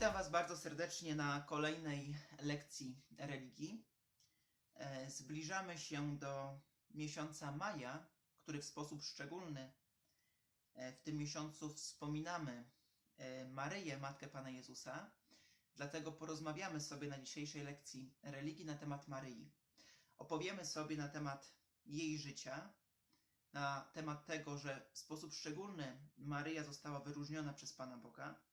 Witam Was bardzo serdecznie na kolejnej lekcji religii. E, Zbliżamy się do miesiąca maja, który w sposób szczególny e, w tym miesiącu wspominamy e, Maryję, Matkę Pana Jezusa. Dlatego porozmawiamy sobie na dzisiejszej lekcji religii na temat Maryi. Opowiemy sobie na temat jej życia, na temat tego, że w sposób szczególny Maryja została wyróżniona przez Pana Boga.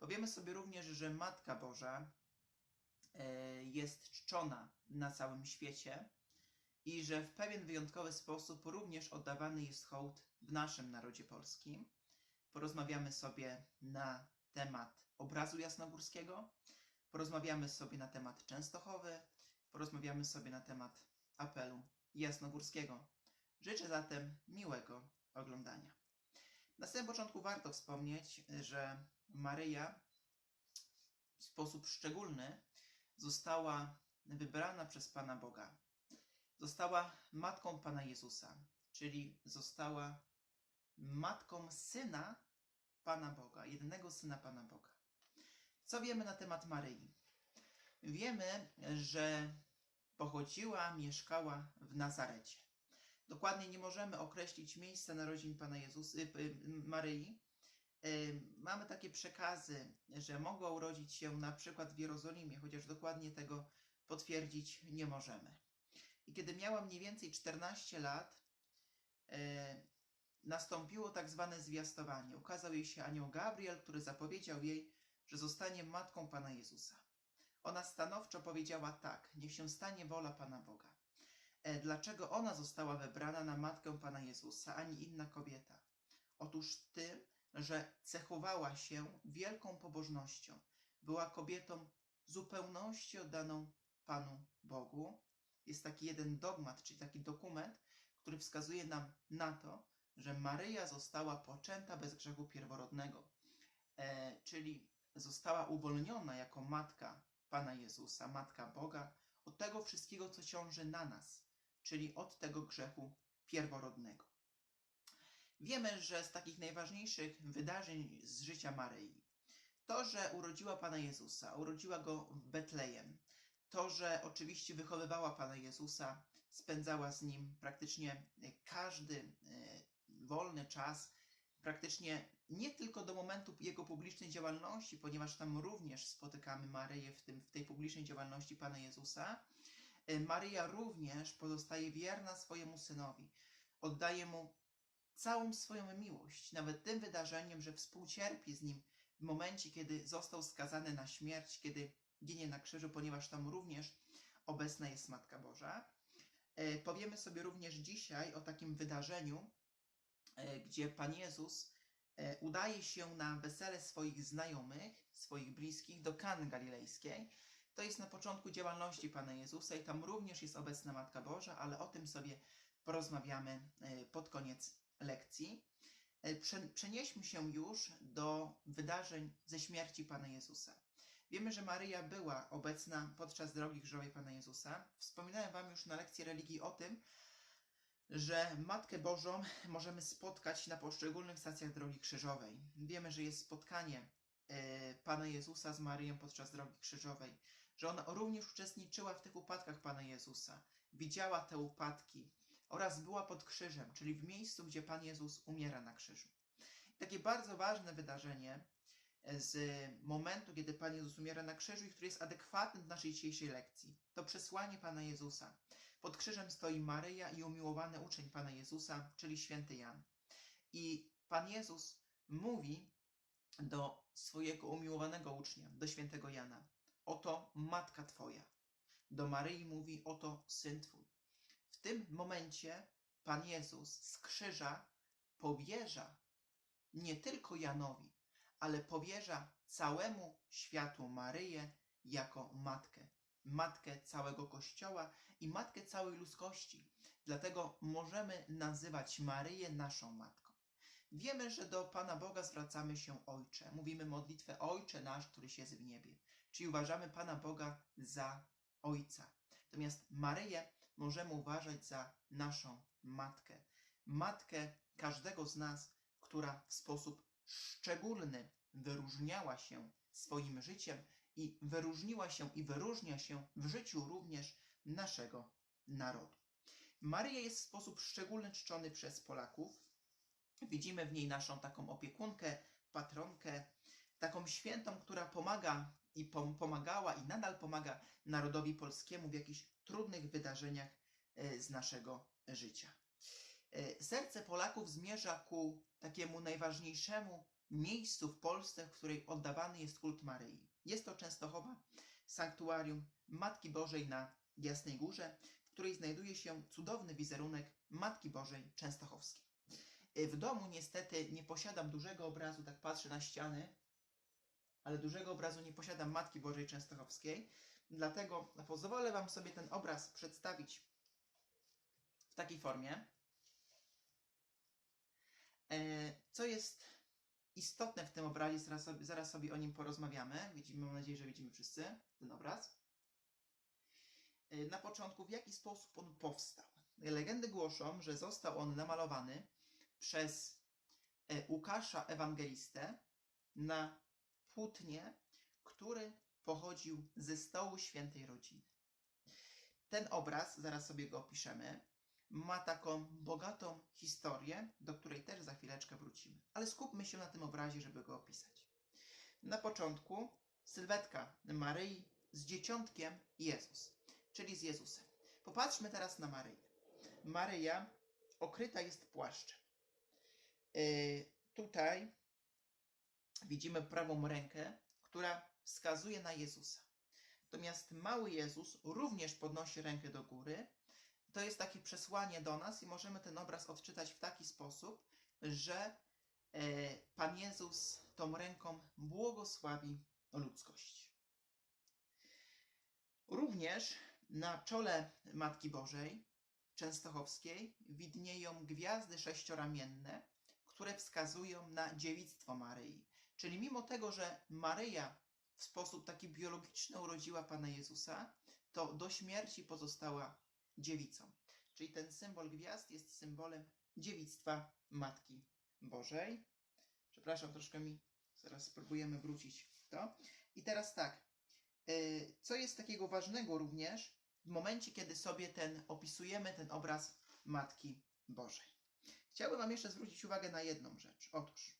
Powiemy sobie również, że Matka Boża e, jest czczona na całym świecie i że w pewien wyjątkowy sposób również oddawany jest hołd w naszym narodzie polskim. Porozmawiamy sobie na temat obrazu jasnogórskiego, porozmawiamy sobie na temat Częstochowy, porozmawiamy sobie na temat apelu jasnogórskiego. Życzę zatem miłego oglądania. Na samym początku warto wspomnieć, że Maryja w sposób szczególny została wybrana przez Pana Boga. Została matką Pana Jezusa, czyli została matką syna Pana Boga, jedynego syna Pana Boga. Co wiemy na temat Maryi? Wiemy, że pochodziła, mieszkała w Nazarecie. Dokładnie nie możemy określić miejsca narodzin Pana Jezusa, y, y, Maryi. Mamy takie przekazy, że mogła urodzić się na przykład w Jerozolimie, chociaż dokładnie tego potwierdzić nie możemy. I kiedy miała mniej więcej 14 lat, y, nastąpiło tak zwane zwiastowanie. Ukazał jej się anioł Gabriel, który zapowiedział jej, że zostanie matką Pana Jezusa. Ona stanowczo powiedziała tak, niech się stanie wola Pana Boga. E, Dlaczego ona została wybrana na matkę Pana Jezusa, a nie inna kobieta? Otóż tym, że cechowała się wielką pobożnością. Była kobietą zupełności oddaną Panu Bogu. Jest taki jeden dogmat, czyli taki dokument, który wskazuje nam na to, że Maryja została poczęta bez grzechu pierworodnego, e, czyli została uwolniona jako matka Pana Jezusa, matka Boga, od tego wszystkiego, co ciąży na nas, czyli od tego grzechu pierworodnego. Wiemy, że z takich najważniejszych wydarzeń z życia Maryi, to, że urodziła Pana Jezusa, urodziła go w Betlejem, to, że oczywiście wychowywała Pana Jezusa, spędzała z nim praktycznie każdy e, wolny czas, praktycznie nie tylko do momentu jego publicznej działalności, ponieważ tam również spotykamy Maryję w, tym, w tej publicznej działalności Pana Jezusa. E, Maryja również pozostaje wierna swojemu synowi, oddaje mu całą swoją miłość, nawet tym wydarzeniem, że współcierpi z nim w momencie, kiedy został skazany na śmierć, kiedy ginie na krzyżu, ponieważ tam również obecna jest Matka Boża. E, Powiemy sobie również dzisiaj o takim wydarzeniu, e, gdzie Pan Jezus e, udaje się na wesele swoich znajomych, swoich bliskich do Kany Galilejskiej. To jest na początku działalności Pana Jezusa i tam również jest obecna Matka Boża, ale o tym sobie porozmawiamy pod koniec lekcji. E, prze- Przenieśmy się już do wydarzeń ze śmierci Pana Jezusa. Wiemy, że Maryja była obecna podczas drogi krzyżowej Pana Jezusa. Wspominałem Wam już na lekcji religii o tym, że Matkę Bożą możemy spotkać na poszczególnych stacjach drogi krzyżowej. Wiemy, że jest spotkanie e, Pana Jezusa z Maryją podczas drogi krzyżowej, że ona również uczestniczyła w tych upadkach Pana Jezusa, widziała te upadki oraz była pod krzyżem, czyli w miejscu, gdzie Pan Jezus umiera na krzyżu. Takie bardzo ważne wydarzenie e, z momentu, kiedy Pan Jezus umiera na krzyżu i które jest adekwatne do naszej dzisiejszej lekcji. To przesłanie Pana Jezusa. Pod krzyżem stoi Maryja i umiłowany uczeń Pana Jezusa, czyli święty Jan. I Pan Jezus mówi do swojego umiłowanego ucznia, do świętego Jana: Oto matka Twoja. Do Maryi mówi: Oto syn Twój. W tym momencie Pan Jezus z krzyża powierza nie tylko Janowi, ale powierza całemu światu Maryję jako matkę. Matkę całego Kościoła i matkę całej ludzkości. Dlatego możemy nazywać Maryję naszą matką. Wiemy, że do Pana Boga zwracamy się Ojcze. Mówimy modlitwę Ojcze nasz, któryś jest w niebie. Czyli uważamy Pana Boga za Ojca. Natomiast Maryję możemy uważać za naszą matkę. Matkę każdego z nas, która w sposób szczególny wyróżniała się swoim życiem i wyróżniła się i wyróżnia się w życiu również naszego narodu. Maryja jest w sposób szczególny czczony przez Polaków. Widzimy w niej naszą taką opiekunkę, patronkę, taką świętą, która pomaga i pom- pomagała i nadal pomaga narodowi polskiemu w jakichś trudnych wydarzeniach e, z naszego życia. E, Serce Polaków zmierza ku takiemu najważniejszemu miejscu w Polsce, w której oddawany jest kult Maryi. Jest to Częstochowa, sanktuarium Matki Bożej na Jasnej Górze, w której znajduje się cudowny wizerunek Matki Bożej Częstochowskiej. E, W domu niestety nie posiadam dużego obrazu, tak patrzę na ściany, ale dużego obrazu nie posiadam Matki Bożej Częstochowskiej, dlatego pozwolę Wam sobie ten obraz przedstawić w takiej formie. E, Co jest istotne w tym obrazie, zaraz sobie, zaraz sobie o nim porozmawiamy. Widzimy, mam nadzieję, że widzimy wszyscy ten obraz. E, Na początku, w jaki sposób on powstał? Legendy głoszą, że został on namalowany przez e, Łukasza Ewangelistę na płótnie, który pochodził ze stołu świętej rodziny. Ten obraz, zaraz sobie go opiszemy, ma taką bogatą historię, do której też za chwileczkę wrócimy. Ale skupmy się na tym obrazie, żeby go opisać. Na początku sylwetka Maryi z dzieciątkiem Jezus, czyli z Jezusem. Popatrzmy teraz na Maryję. Maryja okryta jest płaszczem. Yy, tutaj widzimy prawą rękę, która wskazuje na Jezusa. Natomiast mały Jezus również podnosi rękę do góry. To jest takie przesłanie do nas i możemy ten obraz odczytać w taki sposób, że e, Pan Jezus tą ręką błogosławi ludzkość. Również na czole Matki Bożej Częstochowskiej widnieją gwiazdy sześcioramienne, które wskazują na dziewictwo Maryi. Czyli mimo tego, że Maryja w sposób taki biologiczny urodziła Pana Jezusa, to do śmierci pozostała dziewicą. Czyli ten symbol gwiazd jest symbolem dziewictwa Matki Bożej. Przepraszam, troszkę mi zaraz spróbujemy wrócić w to. I teraz tak, yy, co jest takiego ważnego również w momencie, kiedy sobie ten opisujemy ten obraz Matki Bożej. Chciałbym Wam jeszcze zwrócić uwagę na jedną rzecz. Otóż,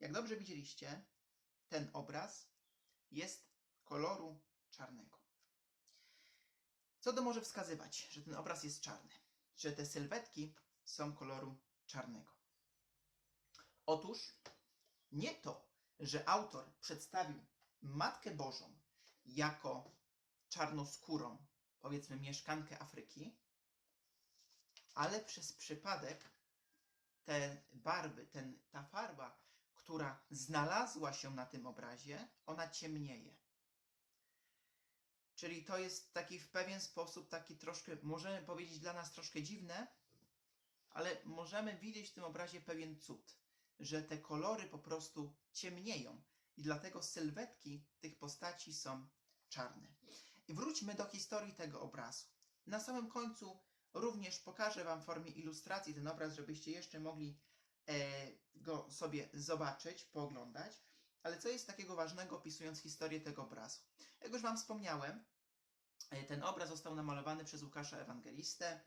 jak dobrze widzieliście, ten obraz jest koloru czarnego. Co to może wskazywać, że ten obraz jest czarny? Że te sylwetki są koloru czarnego. Otóż nie to, że autor przedstawił Matkę Bożą jako czarnoskórą, powiedzmy mieszkankę Afryki, ale przez przypadek te barwy, ten, ta farba, która znalazła się na tym obrazie, ona ciemnieje. Czyli to jest taki w pewien sposób, taki troszkę, możemy powiedzieć dla nas troszkę dziwne, ale możemy widzieć w tym obrazie pewien cud, że te kolory po prostu ciemnieją i dlatego sylwetki tych postaci są czarne. I wróćmy do historii tego obrazu. Na samym końcu również pokażę Wam w formie ilustracji ten obraz, żebyście jeszcze mogli go sobie zobaczyć, pooglądać. Ale co jest takiego ważnego opisując historię tego obrazu? Jak już Wam wspomniałem, e, ten obraz został namalowany przez Łukasza Ewangelistę.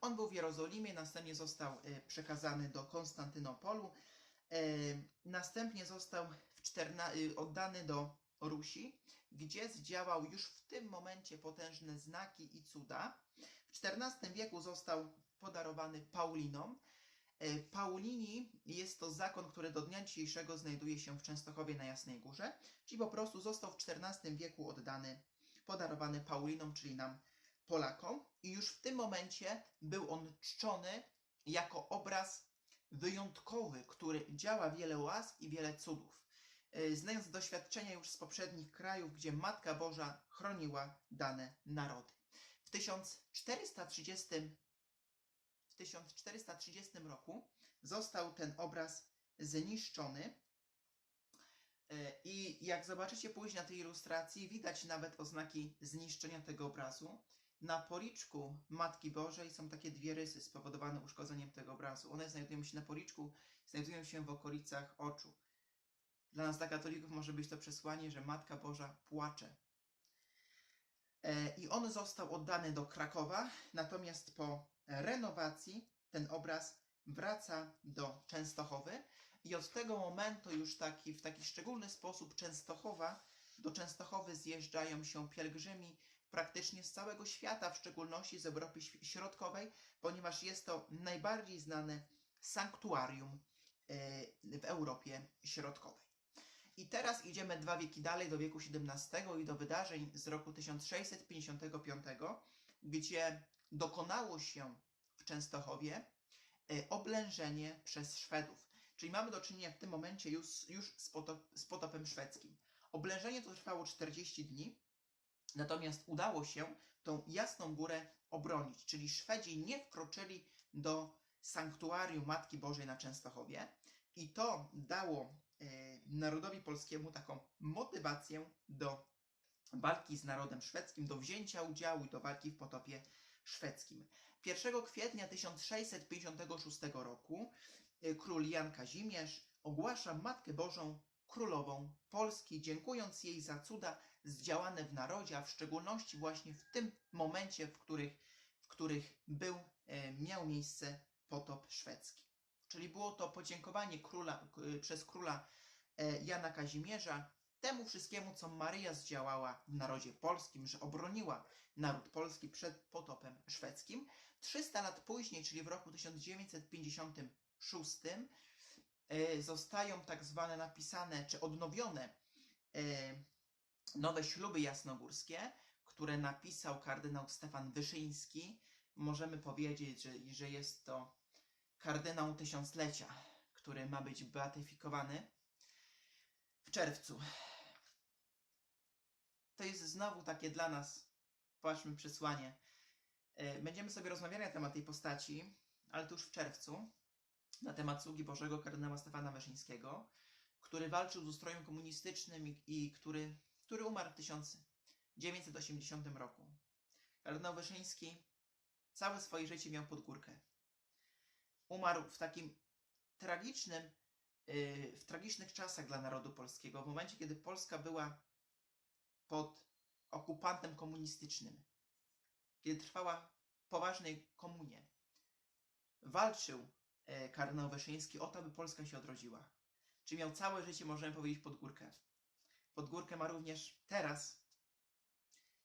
On był w Jerozolimie, następnie został e, przekazany do Konstantynopolu, e, następnie został e, oddany do Rusi, gdzie zdziałał już w tym momencie potężne znaki i cuda. W XIV wieku został podarowany Paulinom. E, Paulini jest to zakon, który do dnia dzisiejszego znajduje się w Częstochowie na Jasnej Górze, czyli po prostu został w XIV wieku oddany, podarowany Paulinom, czyli nam Polakom. I już w tym momencie był on czczony jako obraz wyjątkowy, który działa wiele łask i wiele cudów. E, Znając doświadczenia już z poprzednich krajów, gdzie Matka Boża chroniła dane narody. W 1430 w 1430 roku został ten obraz zniszczony. E, I jak zobaczycie później na tej ilustracji, widać nawet oznaki zniszczenia tego obrazu. Na policzku Matki Bożej są takie dwie rysy spowodowane uszkodzeniem tego obrazu. One znajdują się na policzku, znajdują się w okolicach oczu. Dla nas, dla katolików, może być to przesłanie, że Matka Boża płacze. E, I on został oddany do Krakowa, natomiast po renowacji ten obraz wraca do Częstochowy i od tego momentu już taki, w taki szczególny sposób Częstochowa, do Częstochowy zjeżdżają się pielgrzymi praktycznie z całego świata, w szczególności z Europy Środkowej, ponieważ jest to najbardziej znane sanktuarium e, w Europie Środkowej. I teraz idziemy dwa wieki dalej, do wieku XVII i do wydarzeń z roku 1655, gdzie dokonało się w Częstochowie e, oblężenie przez Szwedów. Czyli mamy do czynienia w tym momencie już, już z, potop, z potopem szwedzkim. Oblężenie to trwało 40 dni, natomiast udało się tą Jasną Górę obronić, czyli Szwedzi nie wkroczyli do sanktuarium Matki Bożej na Częstochowie i to dało narodowi polskiemu taką motywację do walki z narodem szwedzkim, do wzięcia udziału i do walki w potopie szwedzkim. 1 kwietnia 1656 roku e, król Jan Kazimierz ogłasza Matkę Bożą królową Polski, dziękując jej za cuda zdziałane w narodzie, a w szczególności właśnie w tym momencie, w których, w których był, e, miał miejsce potop szwedzki. Czyli było to podziękowanie króla, k- przez króla e, Jana Kazimierza temu wszystkiemu, co Maryja zdziałała w narodzie polskim, że obroniła naród polski przed potopem szwedzkim. 300 lat później, czyli w roku 1956, e, zostają tak zwane napisane czy odnowione e, nowe śluby jasnogórskie, które napisał kardynał Stefan Wyszyński. Możemy powiedzieć, że, że jest to kardynał tysiąclecia, który ma być beatyfikowany w czerwcu. To jest znowu takie dla nas, patrzmy, przesłanie. E, Będziemy sobie rozmawiali na temat tej postaci, ale to już w czerwcu, na temat sługi Bożego kardynała Stefana Wyszyńskiego, który walczył z ustrojem komunistycznym i, i który, który umarł w 1980 roku. Kardynał Wyszyński całe swoje życie miał pod górkę. Umarł w takim tragicznym, yy, w tragicznych czasach dla narodu polskiego, w momencie, kiedy Polska była pod okupantem komunistycznym, kiedy trwała poważnej komunie. Walczył e, kardynał Wyszyński o to, aby Polska się odrodziła. Czy miał całe życie, możemy powiedzieć, pod górkę. Pod górkę ma również teraz,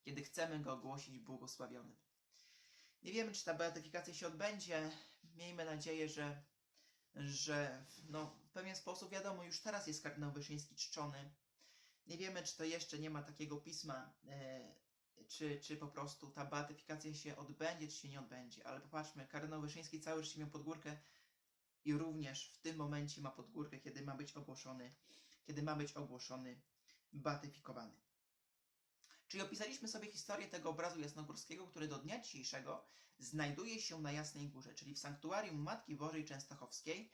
kiedy chcemy go ogłosić błogosławionym. Nie wiemy, czy ta beatyfikacja się odbędzie. Miejmy nadzieję, że, że no, w pewien sposób, wiadomo, już teraz jest kardynał Wyszyński czczony. Nie wiemy, czy to jeszcze nie ma takiego pisma, e, czy, czy po prostu ta beatyfikacja się odbędzie, czy się nie odbędzie. Ale popatrzmy, kardynał Wyszyński cały życie miał pod górkę i również w tym momencie ma pod górkę, kiedy ma być ogłoszony, kiedy ma być ogłoszony beatyfikowany. Czyli opisaliśmy sobie historię tego obrazu jasnogórskiego, który do dnia dzisiejszego znajduje się na Jasnej Górze, czyli w sanktuarium Matki Bożej Częstochowskiej.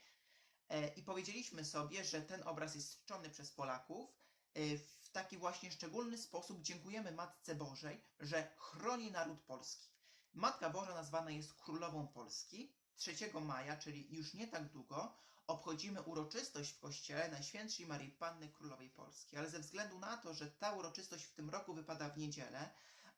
E, I powiedzieliśmy sobie, że ten obraz jest czczony przez Polaków. E, w taki właśnie szczególny sposób dziękujemy Matce Bożej, że chroni naród polski. Matka Boża nazwana jest Królową Polski. 3 maja, czyli już nie tak długo, obchodzimy uroczystość w kościele Najświętszej Marii Panny Królowej Polski. Ale ze względu na to, że ta uroczystość w tym roku wypada w niedzielę,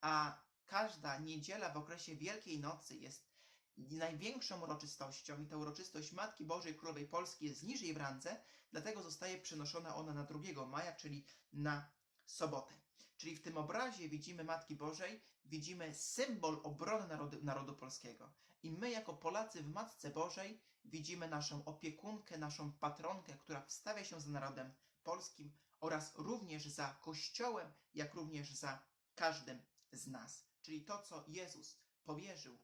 a każda niedziela w okresie Wielkiej Nocy jest największą uroczystością i ta uroczystość Matki Bożej Królowej Polski jest niżej w randze, dlatego zostaje przenoszona ona na 2 maja, czyli na sobotę. Czyli w tym obrazie widzimy Matki Bożej, widzimy symbol obrony narodu, narodu polskiego. I my, jako Polacy w Matce Bożej, widzimy naszą opiekunkę, naszą patronkę, która wstawia się za narodem polskim oraz również za Kościołem, jak również za każdym z nas. Czyli to, co Jezus powierzył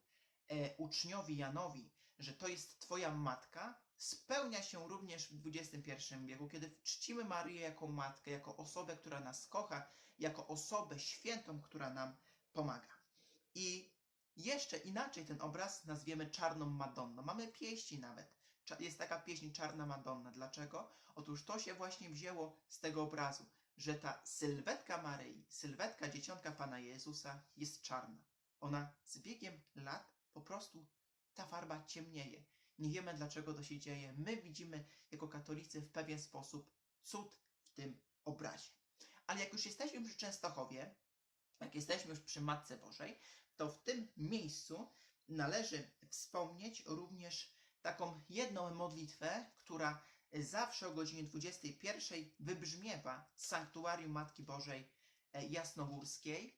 e, uczniowi Janowi, że to jest Twoja matka, spełnia się również w XXI wieku, kiedy czcimy Maryję jako matkę, jako osobę, która nas kocha, jako osobę świętą, która nam pomaga. I jeszcze inaczej ten obraz nazwiemy Czarną Madonną. Mamy pieśni nawet. Jest taka pieśń Czarna Madonna. Dlaczego? Otóż to się właśnie wzięło z tego obrazu, że ta sylwetka Maryi, sylwetka dzieciątka Pana Jezusa jest czarna. Ona z biegiem lat po prostu ta farba ciemnieje. Nie wiemy dlaczego to się dzieje. My widzimy jako katolicy w pewien sposób cud tym obrazie. Ale jak już jesteśmy przy Częstochowie, jak jesteśmy już przy Matce Bożej, to w tym miejscu należy wspomnieć również taką jedną modlitwę, która zawsze o godzinie 21 wybrzmiewa z sanktuarium Matki Bożej e, Jasnogórskiej.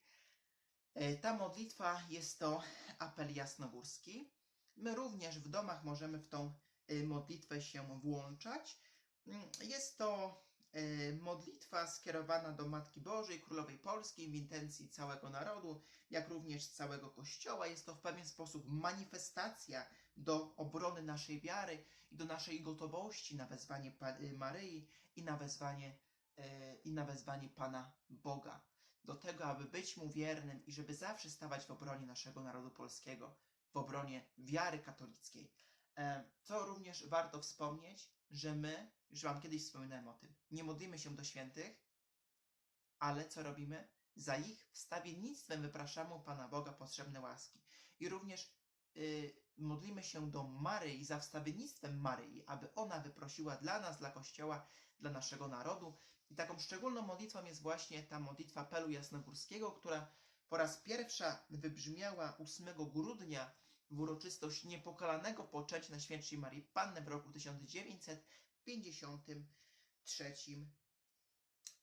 E, Ta modlitwa jest to apel jasnogórski. My również w domach możemy w tą e, modlitwę się włączać. Mm, Jest to modlitwa skierowana do Matki Bożej, Królowej Polskiej w intencji całego narodu, jak również całego Kościoła. Jest to w pewien sposób manifestacja do obrony naszej wiary i do naszej gotowości na wezwanie y, Maryi i na wezwanie, e, i na wezwanie Pana Boga. Do tego, aby być Mu wiernym i żeby zawsze stawać w obronie naszego narodu polskiego, w obronie wiary katolickiej. E, Co również warto wspomnieć, że my, już Wam kiedyś wspominałem o tym, nie modlimy się do świętych, ale co robimy? Za ich wstawiennictwem wypraszamy u Pana Boga potrzebne łaski. I również y, modlimy się do Maryi za wstawiennictwem Maryi, aby ona wyprosiła dla nas, dla Kościoła, dla naszego narodu. I taką szczególną modlitwą jest właśnie ta modlitwa Pelu Jasnogórskiego, która po raz pierwsza wybrzmiała 8 grudnia w uroczystość niepokalanego poczęcia Najświętszej Marii Panny w roku 1953.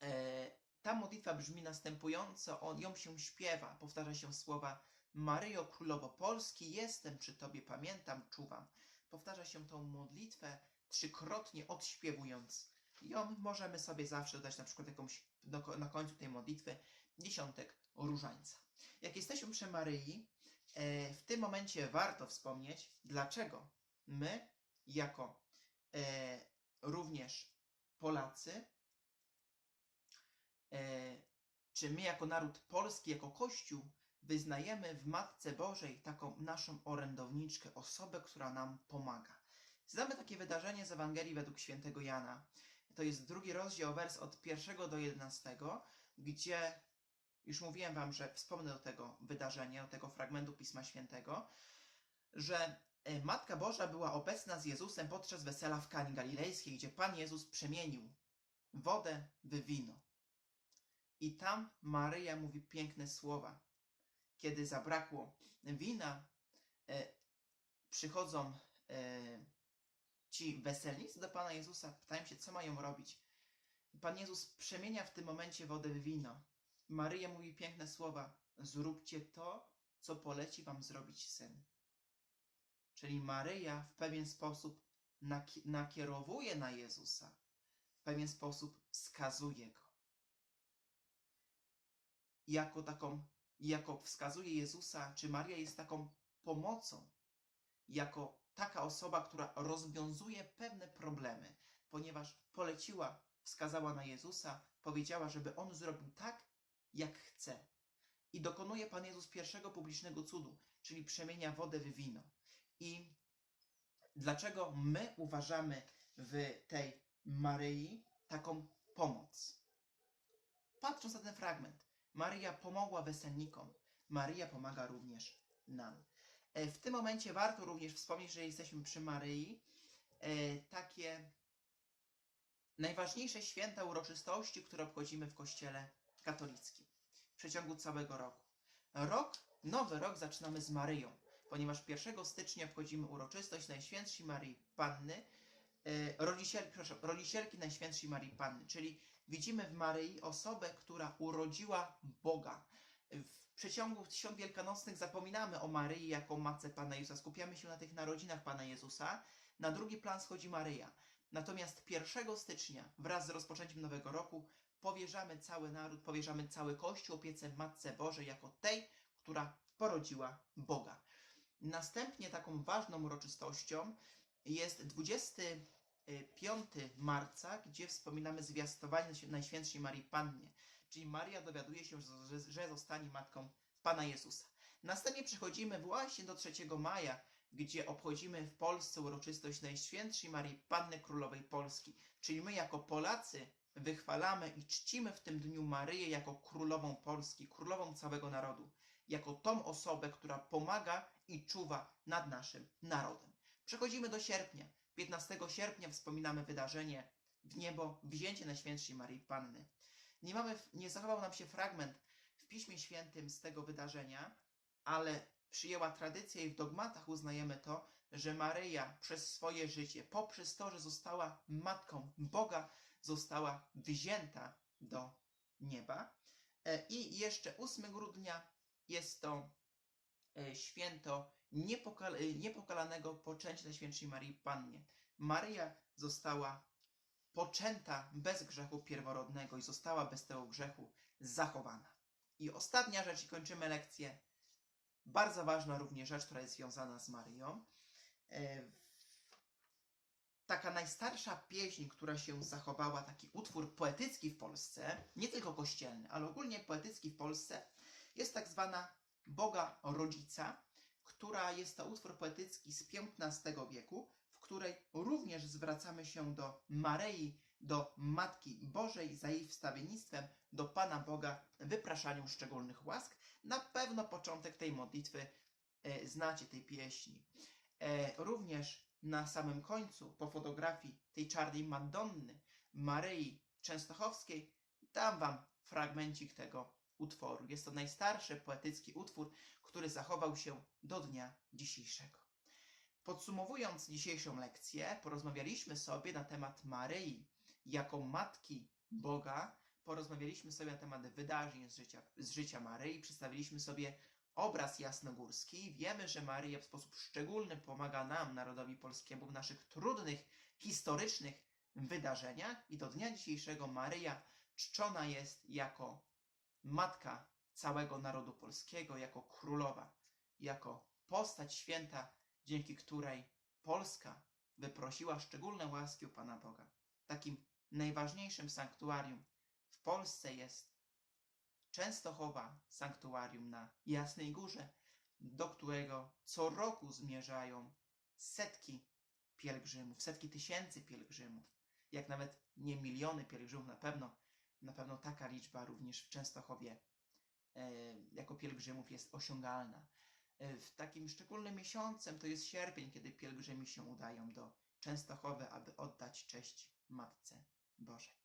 E, ta modlitwa brzmi następująco, on ją się śpiewa, powtarza się słowa Maryjo Królowo Polski, jestem przy Tobie, pamiętam, czuwam. Powtarza się tą modlitwę trzykrotnie odśpiewując ją. Możemy sobie zawsze dodać na przykład jakąś na końcu tej modlitwy dziesiątek różańca. Jak jesteśmy przy Maryi, w tym momencie warto wspomnieć, dlaczego my, jako e, również Polacy, e, czy my jako naród polski, jako Kościół, wyznajemy w Matce Bożej taką naszą orędowniczkę, osobę, która nam pomaga. Znamy takie wydarzenie z Ewangelii według świętego Jana. To jest drugi rozdział, wers od pierwszego do 11, gdzie już mówiłem wam, że wspomnę do tego wydarzenia, do tego fragmentu Pisma Świętego, że e, Matka Boża była obecna z Jezusem podczas wesela w Kani Galilejskiej, gdzie Pan Jezus przemienił wodę w wino. I tam Maryja mówi piękne słowa. Kiedy zabrakło wina, e, przychodzą e, ci weselnicy do Pana Jezusa, pytają się, co mają robić. Pan Jezus przemienia w tym momencie wodę w wino. Maryja mówi piękne słowa: Zróbcie to, co poleci wam zrobić syn. Czyli Maryja w pewien sposób naki- nakierowuje na Jezusa, w pewien sposób wskazuje go. Jako taką, jako wskazuje Jezusa, czy Maria jest taką pomocą, jako taka osoba, która rozwiązuje pewne problemy, ponieważ poleciła, wskazała na Jezusa, powiedziała, żeby on zrobił tak, jak chce. I dokonuje Pan Jezus pierwszego publicznego cudu, czyli przemienia wodę w wino. I dlaczego my uważamy w tej Maryi taką pomoc? Patrząc na ten fragment, Maryja pomogła weselnikom, Maryja pomaga również nam. E, W tym momencie warto również wspomnieć, że jesteśmy przy Maryi, e, takie najważniejsze święta uroczystości, które obchodzimy w Kościele katolickim w przeciągu całego roku. Rok, nowy rok zaczynamy z Maryją, ponieważ 1 stycznia obchodzimy uroczystość Najświętszej Marii Panny, e, rodziciel, przepraszam, rodzicielki Najświętszej Marii Panny, czyli widzimy w Maryi osobę, która urodziła Boga. W przeciągu świąt wielkanocnych zapominamy o Maryi jako matce Pana Jezusa, skupiamy się na tych narodzinach Pana Jezusa, na drugi plan schodzi Maryja. Natomiast 1 stycznia wraz z rozpoczęciem nowego roku powierzamy cały naród, powierzamy cały Kościół opiece Matce Bożej jako tej, która porodziła Boga. Następnie taką ważną uroczystością jest 25 marca, gdzie wspominamy zwiastowanie Najświętszej Marii Pannie, czyli Maria dowiaduje się, że, zostanie matką Pana Jezusa. Następnie przechodzimy właśnie do 3 maja, gdzie obchodzimy w Polsce uroczystość Najświętszej Marii Panny Królowej Polski, czyli my jako Polacy wychwalamy i czcimy w tym dniu Maryję jako królową Polski, królową całego narodu, jako tą osobę, która pomaga i czuwa nad naszym narodem. Przechodzimy do sierpnia. 15 sierpnia wspominamy wydarzenie w niebo wzięcie Najświętszej Maryi Panny. Nie, mamy, nie zachował nam się fragment w Piśmie Świętym z tego wydarzenia, ale przyjęła tradycja i w dogmatach uznajemy to, że Maryja przez swoje życie, poprzez to, że została matką Boga, została wzięta do nieba. E, I jeszcze 8 grudnia jest to e, święto niepokal- e, niepokalanego poczęcia Najświętszej Marii Pannie. Maryja została poczęta bez grzechu pierworodnego i została bez tego grzechu zachowana. I ostatnia rzecz, i kończymy lekcję. Bardzo ważna również rzecz, która jest związana z Maryją. E, Taka najstarsza pieśń, która się zachowała, taki utwór poetycki w Polsce, nie tylko kościelny, ale ogólnie poetycki w Polsce, jest tak zwana Boga Rodzica, która jest to utwór poetycki z XV wieku, w której również zwracamy się do Maryi, do Matki Bożej za jej wstawiennictwem, do Pana Boga, wypraszaniu szczególnych łask. Na pewno początek tej modlitwy e, znacie, tej pieśni. E, również na samym końcu, po fotografii tej czarnej Madonny, Maryi Częstochowskiej, dam Wam fragmencik tego utworu. Jest to najstarszy poetycki utwór, który zachował się do dnia dzisiejszego. Podsumowując dzisiejszą lekcję, porozmawialiśmy sobie na temat Maryi jako Matki Boga, porozmawialiśmy sobie na temat wydarzeń z życia, z życia Maryi, przedstawiliśmy sobie obraz jasnogórski. Wiemy, że Maryja w sposób szczególny pomaga nam, narodowi polskiemu, w naszych trudnych, historycznych wydarzeniach i do dnia dzisiejszego Maryja czczona jest jako matka całego narodu polskiego, jako królowa, jako postać święta, dzięki której Polska wyprosiła szczególne łaski u Pana Boga. Takim najważniejszym sanktuarium Polsce jest Częstochowa sanktuarium na Jasnej Górze, do którego co roku zmierzają setki pielgrzymów, setki tysięcy pielgrzymów, jak nawet nie miliony pielgrzymów, na pewno, na pewno taka liczba również w Częstochowie e, jako pielgrzymów jest osiągalna. E, w takim szczególnym miesiącem to jest sierpień, kiedy pielgrzymi się udają do Częstochowy, aby oddać cześć Matce Bożej.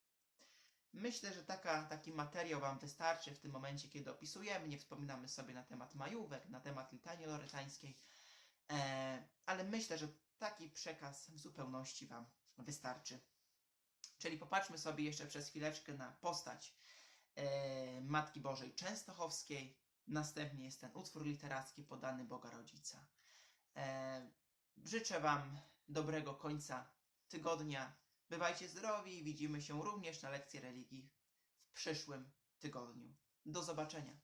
Myślę, że taka, taki materiał Wam wystarczy w tym momencie, kiedy opisujemy, nie wspominamy sobie na temat majówek, na temat litanii lorytańskiej, e, ale myślę, że taki przekaz w zupełności Wam wystarczy. Czyli popatrzmy sobie jeszcze przez chwileczkę na postać e, Matki Bożej Częstochowskiej, następnie jest ten utwór literacki podany Boga Rodzica. E, życzę Wam dobrego końca tygodnia. Bywajcie zdrowi i widzimy się również na lekcji religii w przyszłym tygodniu. Do zobaczenia.